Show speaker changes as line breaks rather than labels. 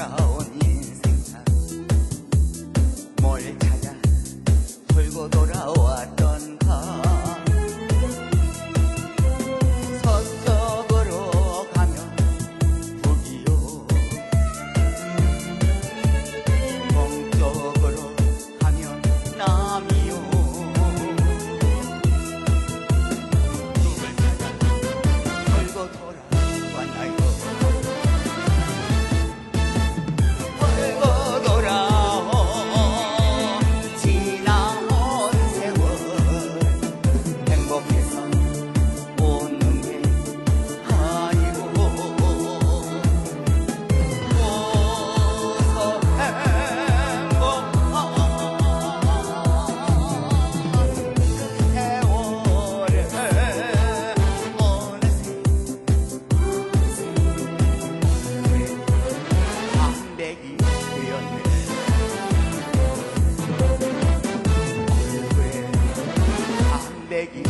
돌아온 인생아 뭘 찾아 돌고 돌아왔다. Peggy.